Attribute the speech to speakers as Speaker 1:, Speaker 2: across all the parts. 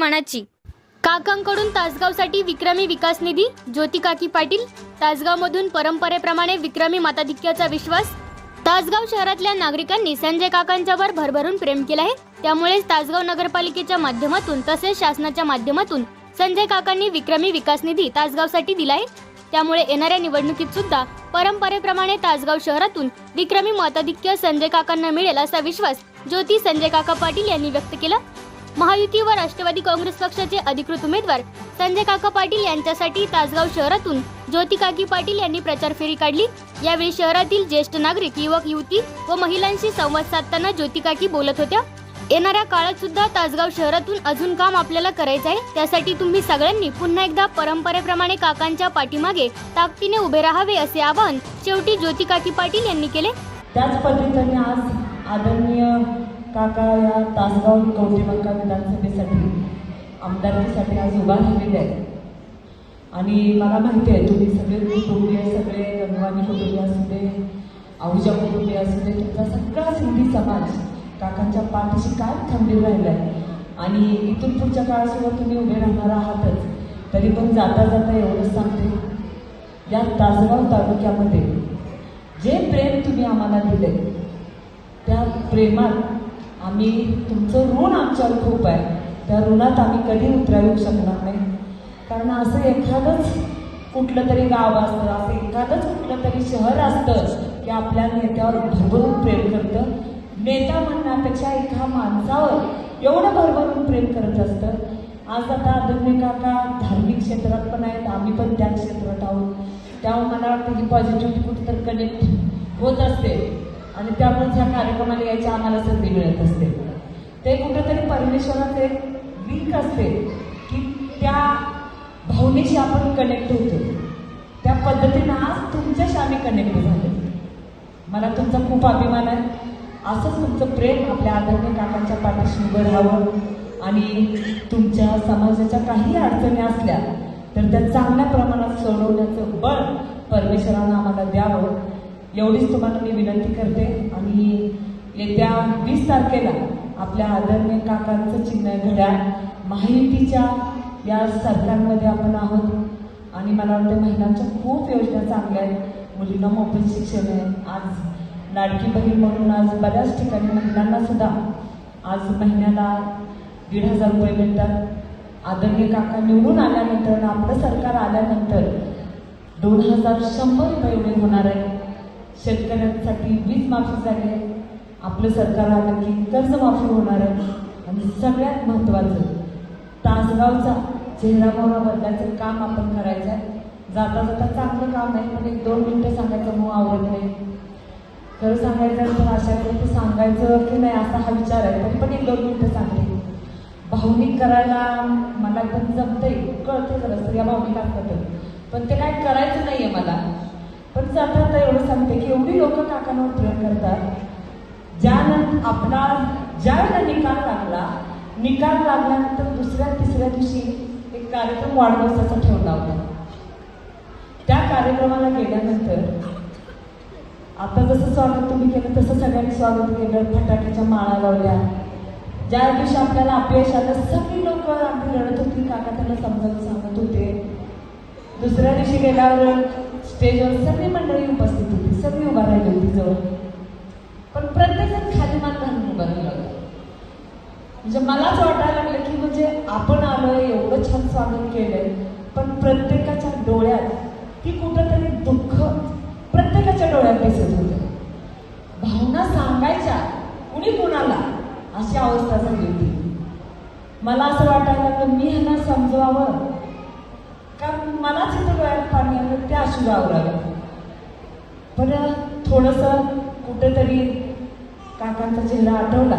Speaker 1: मनाची. काकांकडून तासगावसाठी विक्रमी विकास निधी ज्योती काकी पाटील तासगावमधून परंपरेप्रमाणे विक्रमी मताधिक्याचा विश्वास तासगाव शहरातल्या नागरिकांनी संजय काकांच्यावर भरभरून प्रेम केलं आहे. त्यामुळेच तासगाव नगरपालिकेच्या माध्यमातून तसेच शासनाच्या माध्यमातून संजय काकांनी विक्रमी विकास निधी तासगावसाठी दिला आहे. त्यामुळे येणाऱ्या निवडणुकीत सुद्धा परंपरेप्रमाणे तासगाव शहरातून विक्रमी मताधिक्य संजय काकांना मिळेल असा विश्वास ज्योती संजय काका पाटील यांनी व्यक्त केला. महायुती व राष्ट्रवादी काँग्रेस पक्षाचे अधिकृत उमेदवार संजय काका पाटील यांच्यासाठी तासगाव शहरातून ज्योती काकी पाटील यांनी प्रचार फेरी काढली. यावेळी शहरातील ज्येष्ठ नागरिक युवक युवती व महिलांशी संवाद साधताना ज्योती काकी बोलत होत्या येणाऱ्या काळात सुद्धा तासगाव शहरातून अजून काम आपल्याला करायचं आहे. त्यासाठी तुम्ही सगळ्यांनी पुन्हा एकदा परंपरेप्रमाणे काकांच्या पाठीमागे ताकदीने उभे राहावे असे आवाहन शेवटी ज्योती काकी पाटील यांनी केले.
Speaker 2: त्याच पद्धतीने आज आदरणीय काका या तासगाव कवठेमंका विधानसभेसाठी आमदारकीसाठी आज उभा राहिलेले आहेत. आणि मला माहिती आहे तुम्ही सगळे कुटुंबीय सगळे गंगवानी कुटुंबीय असू दे आहुजा कुटुंबीय असू दे तुमचा सगळा सिंधी समाज काकांच्या पाठीशी काय थांबलेलं राहिला आहे आणि इथून पुढच्या काळासोबत तुम्ही उभे राहणार आहातच तरी पण जाता जाता एवढंच सांगते. या तासगाव तालुक्यामध्ये जे प्रेम तुम्ही आम्हाला दिले त्या प्रेमात आम्ही तुमचं ऋण आमच्यावर खूप आहे. त्या ऋणात आम्ही कधी उतरावू शकणार नाही. कारण असं एखादंच कुठलं तरी गाव असतं असं एखादंच कुठलं तरी शहर असतं की आपल्या नेत्यावर भरभरून प्रेम करतं. नेता म्हणण्यापेक्षा एका माणसावर एवढं भरभरून प्रेम करत असतं. आज आता आदरणीय काका धार्मिक क्षेत्रात पण आहेत आम्ही पण त्या क्षेत्रात आहोत. त्यामुळे मला वाटतं की पॉझिटिव्हिटी तर कनेक्ट होत असते. आणि त्यामुळेच ह्या कार्यक्रमाला यायची आम्हाला संधी मिळत असते. ते कुठेतरी परमेश्वराचे लिंक असते की त्या भावनेशी आपण कनेक्ट होतो. त्या पद्धतीनं आज तुमच्याशी आम्ही कनेक्ट झालो. मला तुमचा खूप अभिमान आहे. असंच तुमचं प्रेम आपल्या आदरणीय काकांच्या पाठीशी उभं राहावं आणि तुमच्या समाजाच्या काही अडचणी असल्या तर त्या चांगल्या प्रमाणात सोडवण्याचं बळ परमेश्वरानं आम्हाला द्यावं. एवढीच तुम्हाला मी विनंती करते. आणि येत्या वीस तारखेला आपल्या आदरणीय काकांचं चिन्ह घड्याळ माहितीच्या या सरकारमध्ये आपण आहोत. आणि मला वाटतं महिलांच्या खूप योजना चांगल्या आहेत. मुलींना मोफत शिक्षण आहे. आज लाडकी बहीण म्हणून आज बऱ्याच ठिकाणी महिलांना सुद्धा आज महिन्याला दीड हजार रुपये मिळतात. आदरणीय काका निवडून आल्यानंतर आपलं सरकार आल्यानंतर दोन हजार शंभर रुपये एवढे होणार आहे शेतकऱ्यांसाठी वीज माफी झाली आहे. आपलं सरकार आलं की कर्जमाफी होणार आहे. आणि सगळ्यात महत्त्वाचं तासगावचा चेहरा मोहरा बदलायचं काम आपण करायचं आहे. जाता जाता चांगलं काम आहे पण एक दोन मिनटं सांगायचं मग आवडत नाही. खरं सांगायचं तर अशा वेळी सांगायचं की नाही असा हा विचार आहे तरी पण एक दोन मिनटं सांगते. भावनिक करायला मला पण जमतंय कळतं जरा स्त्रिया भावनिक असतात पण ते काय करायचं नाही आहे मला. पण जाता आता एवढं सांगते की एवढी लोक काकांवर प्रेम करतात ज्यानंतर आपला ज्या वेळेला निकाल लागला निकाल लागल्यानंतर दुसऱ्या तिसऱ्या दिवशी एक कार्यक्रम वाढदिवसाचा ठेवला होता त्या कार्यक्रमाला गेल्यानंतर आता जसं स्वागत तुम्ही केलं तसं सगळ्यांनी स्वागत केलं फटाक्याच्या माळा लावल्या. ज्या दिवशी आपल्याला अपयश आलं सगळी लोक आम्ही रडत होती काका त्यांना समजावून सांगत होते. दुसऱ्या दिवशी गेल्यावर स्टेजवर सगळी मंडळी उपस्थित होती सगळी उभा राहिली होती जवळ. पण प्रत्येकजण खाली मान घालून उभा राहिला होता. म्हणजे मलाच वाटायला लागलं की म्हणजे आपण आलोय एवढं छान स्वागत केलंय पण प्रत्येकाच्या डोळ्यात ती कुठंतरी दुःख प्रत्येकाच्या डोळ्यात दिसत होते. भावना सांगायच्या कुणी कुणाला? अशी अवस्था झाली होती. मला असं वाटायला लागलं मी ह्यांना समजवावं? कारण मलाच इथं डोळ्यात पाणी पण थोडंसं कुठेतरी काकांचा चेहरा आठवला.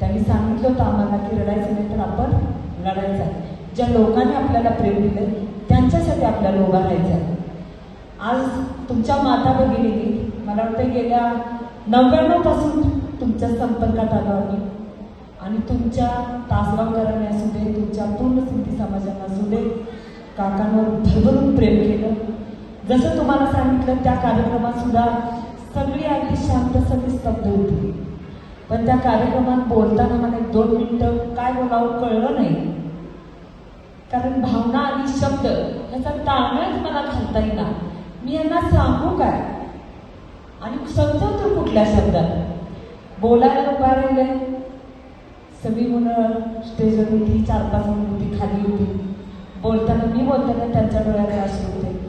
Speaker 2: त्यांनी सांगितलं होतं आम्हाला की रडायचं नाही तर आपण लढायचं आहे. ज्या लोकांनी आपल्याला प्रेम दिलं त्यांच्यासाठी आपल्याला उभा राहायचं आहे. आज तुमच्या माता भगिनी मला वाटतं गेल्या नव्याण्णवपासून तुमच्या संपर्कात आलो आम्ही आणि तुमच्या तासगावकरांनी असू दे तुमच्या पूर्ण सिंधी समाजाला असू दे काकांवर भरभरून प्रेम केलं. जसं तुम्हाला सांगितलं त्या कार्यक्रमात सुद्धा सगळी अगदी शांत सगळी स्तब्ध होती. पण त्या कार्यक्रमात बोलताना मला एक दोन मिनटं काय बोलावं कळलं नाही. कारण भावना आणि शब्द ह्याचा ताळमेळच मला घालता येईना. मी यांना सांगू काय? आणि समजवतो कुठल्या शब्दात. बोलायला उभा राहिले सगळी मुलं स्टेजवर होती चार पाच मुलं होती खाली होती. बोलताना मी बोलताना त्यांच्या डोळ्यात असे होते